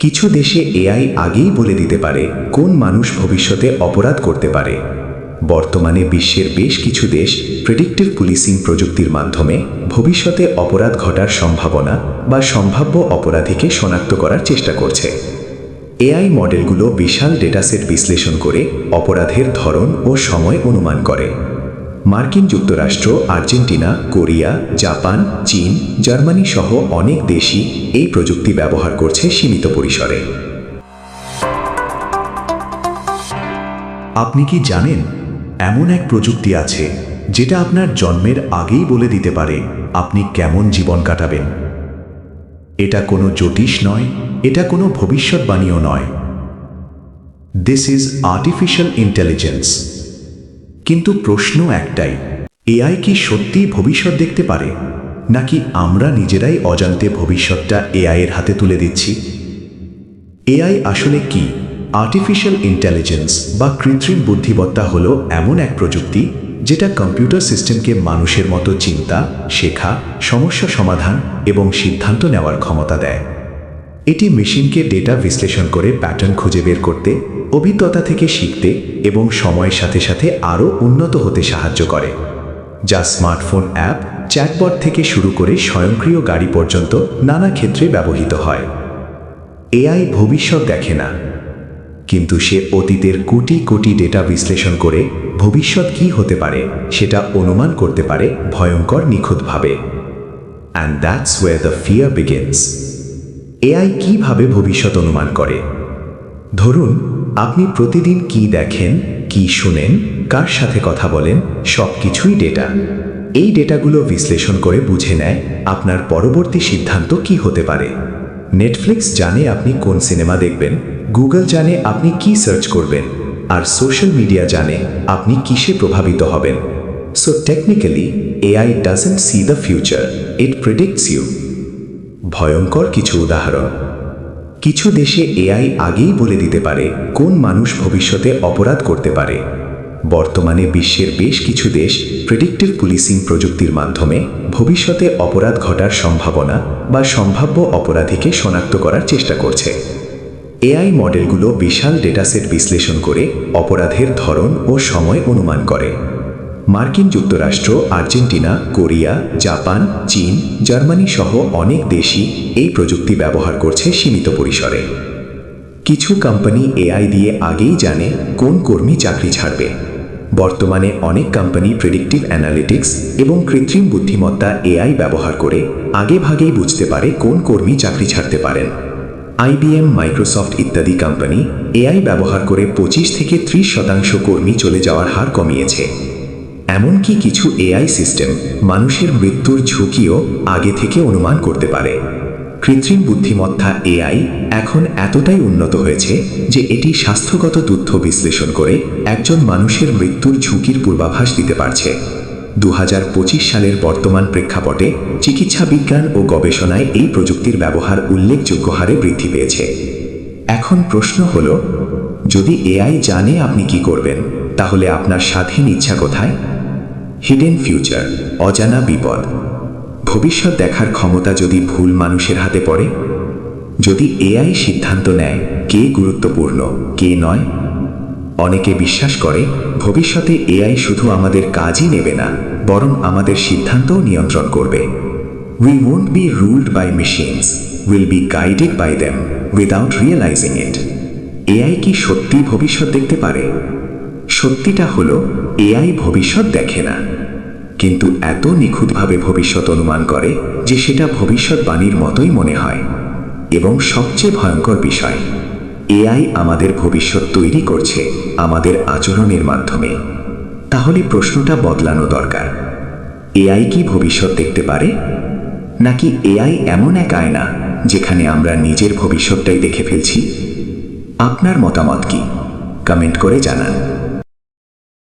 কিছু দেশে এআই আগেই বলে দিতে পারে কোন মানুষ ভবিষ্যতে অপরাধ করতে পারে। বর্তমানে বিশ্বের বেশ কিছু দেশ প্রেডিক্টিভ পুলিশিং প্রযুক্তির মাধ্যমে ভবিষ্যতে অপরাধ ঘটার সম্ভাবনা বা সম্ভাব্য অপরাধীকে শনাক্ত করার চেষ্টা করছে। এআই মডেলগুলো বিশাল ডেটাসেট বিশ্লেষণ করে অপরাধের ধরন ও সময় অনুমান করে। মার্কিন যুক্তরাষ্ট্র, আর্জেন্টিনা, কোরিয়া, জাপান, চীন, জার্মানি সহ অনেক দেশই এই প্রযুক্তি ব্যবহার করছে সীমিত পরিসরে। আপনি কি জানেন, এমন এক প্রযুক্তি আছে যেটা আপনার জন্মের আগেই বলে দিতে পারে আপনি কেমন জীবন কাটাবেন। এটা কোনো জ্যোতিষ নয়, এটা কোনো ভবিষ্যৎবাণীও নয়। দিস ইজ আর্টিফিশিয়াল ইন্টেলিজেন্স কিন্তু প্রশ্ন একটাই, এআই কি সত্যি ভবিষ্যৎ দেখতে পারে, নাকি আমরা নিজেরাই অজান্তে ভবিষ্যৎটা এআই এর হাতে তুলে দিচ্ছি? এআই আসলে কি? আর্টিফিশিয়াল ইন্টেলিজেন্স বা কৃত্রিম বুদ্ধিমত্তা হল এমন এক প্রযুক্তি যেটা কম্পিউটার সিস্টেমকে মানুষের মতো চিন্তা, শেখা, সমস্যা সমাধান এবং সিদ্ধান্ত নেওয়ার ক্ষমতা দেয়। এটি মেশিনকে ডেটা বিশ্লেষণ করে প্যাটার্ন খুঁজে বের করতে অভিজ্ঞতা থেকে শিখতে এবং সময়ের সাথে সাথে আরও উন্নত হতে সাহায্য করে, যা স্মার্টফোন অ্যাপ, চ্যাটবট থেকে শুরু করে স্বয়ংক্রিয় গাড়ি পর্যন্ত নানা ক্ষেত্রে ব্যবহৃত হয়। এআই ভবিষ্যৎ দেখে না, কিন্তু সে অতীতের কোটি কোটি ডেটা বিশ্লেষণ করে ভবিষ্যৎ কি হতে পারে সেটা অনুমান করতে পারে ভয়ঙ্কর নিখুঁতভাবে। And that's way the fear begins AI কীভাবে ভবিষ্যৎ অনুমান করে? ধরুন আপনি প্রতিদিন কি দেখেন, কি শুনেন, কার সাথে কথা বলেন সব কিছুই ডেটা এই ডেটাগুলো বিশ্লেষণ করে বুঝে নেয় আপনার পরবর্তী সিদ্ধান্ত কি হতে পারে। নেটফ্লিক্স জানে আপনি কোন সিনেমা দেখবেন গুগল জানে আপনি কি সার্চ করবেন, আর সোশ্যাল মিডিয়া জানে আপনি কিসে প্রভাবিত হবেন। So technically AI doesn't see the future it predicts you ভয়ঙ্কর কিছু উদাহরণ। কিছু দেশে এআই আগেই বলে দিতে পারে কোন মানুষ ভবিষ্যতে অপরাধ করতে পারে। বর্তমানে বিশ্বের বেশ কিছু দেশ প্রেডিক্টিভ পুলিশিং প্রযুক্তির মাধ্যমে ভবিষ্যতে অপরাধ ঘটার সম্ভাবনা বা সম্ভাব্য অপরাধীকে শনাক্ত করার চেষ্টা করছে। এআই মডেলগুলো বিশাল ডেটাসেট বিশ্লেষণ করে অপরাধের ধরন ও সময় অনুমান করে। মার্কিন যুক্তরাষ্ট্র, আর্জেন্টিনা, কোরিয়া, জাপান, চীন, জার্মানি সহ অনেক দেশই এই প্রযুক্তি ব্যবহার করছে সীমিত পরিসরে। কিছু কোম্পানি এআই দিয়ে আগেই জানে কোন কর্মী চাকরি ছাড়বে। বর্তমানে অনেক কোম্পানি প্রেডিক্টিভ অ্যানালিটিক্স এবং কৃত্রিম বুদ্ধিমত্তা এআই ব্যবহার করে আগে ভাগেই বুঝতে পারে কোন কর্মী চাকরি ছাড়তে পারেন। আইবিএম, মাইক্রোসফট ইত্যাদি কোম্পানি এআই ব্যবহার করে পঁচিশ থেকে ত্রিশ শতাংশ কর্মী চলে যাওয়ার হার কমিয়েছে। এমনকি কিছু এআই সিস্টেম মানুষের মৃত্যুর ঝুঁকিও আগে থেকে অনুমান করতে পারে। কৃত্রিম বুদ্ধিমত্তা এআই এখন এতটাই উন্নত হয়েছে যে এটি স্বাস্থ্যগত তথ্য বিশ্লেষণ করে একজন মানুষের মৃত্যুর ঝুঁকির পূর্বাভাস দিতে পারছে। দু হাজার পঁচিশ সালের বর্তমান প্রেক্ষাপটে চিকিৎসা বিজ্ঞান ও গবেষণায় এই প্রযুক্তির ব্যবহার উল্লেখযোগ্য হারে বৃদ্ধি পেয়েছে। এখন প্রশ্ন হল, যদি এআই জানে আপনি কি করবেন, তাহলে আপনার স্বাধীন ইচ্ছা কোথায়? হিডেন ফিউচার অজানা বিপদ। ভবিষ্যৎ দেখার ক্ষমতা যদি ভুল মানুষের হাতে পড়ে? যদি এআই সিদ্ধান্ত নেয়, কে গুরুত্বপূর্ণ, কে নয়? অনেকে বিশ্বাস করে, ভবিষ্যতে এআই শুধু আমাদের কাজই নেবে না, বরং আমাদের সিদ্ধান্তও নিয়ন্ত্রণ করবে। We won't be ruled by machines will be guided by them without realising it AI কি সত্যি ভবিষ্যৎ দেখতে পারে? সত্যিটা হলো, এআই ভবিষ্যৎ দেখে না। কিন্তু এত নিখুঁতভাবে ভবিষ্যৎ অনুমান করে যে সেটা ভবিষ্যৎবাণীর মতোই মনে হয়। এবং সবচেয়ে ভয়ঙ্কর বিষয়, এআই আমাদের ভবিষ্যৎ তৈরি করছে আমাদের আচরণের মাধ্যমে। তাহলে প্রশ্নটা বদলানো দরকার। এআই কি ভবিষ্যৎ দেখতে পারে? নাকি এআই এমন এক আয়না যেখানে আমরা নিজের ভবিষ্যৎটাই দেখে ফেলছি? আপনার মতামত কি? কমেন্ট করে জানান।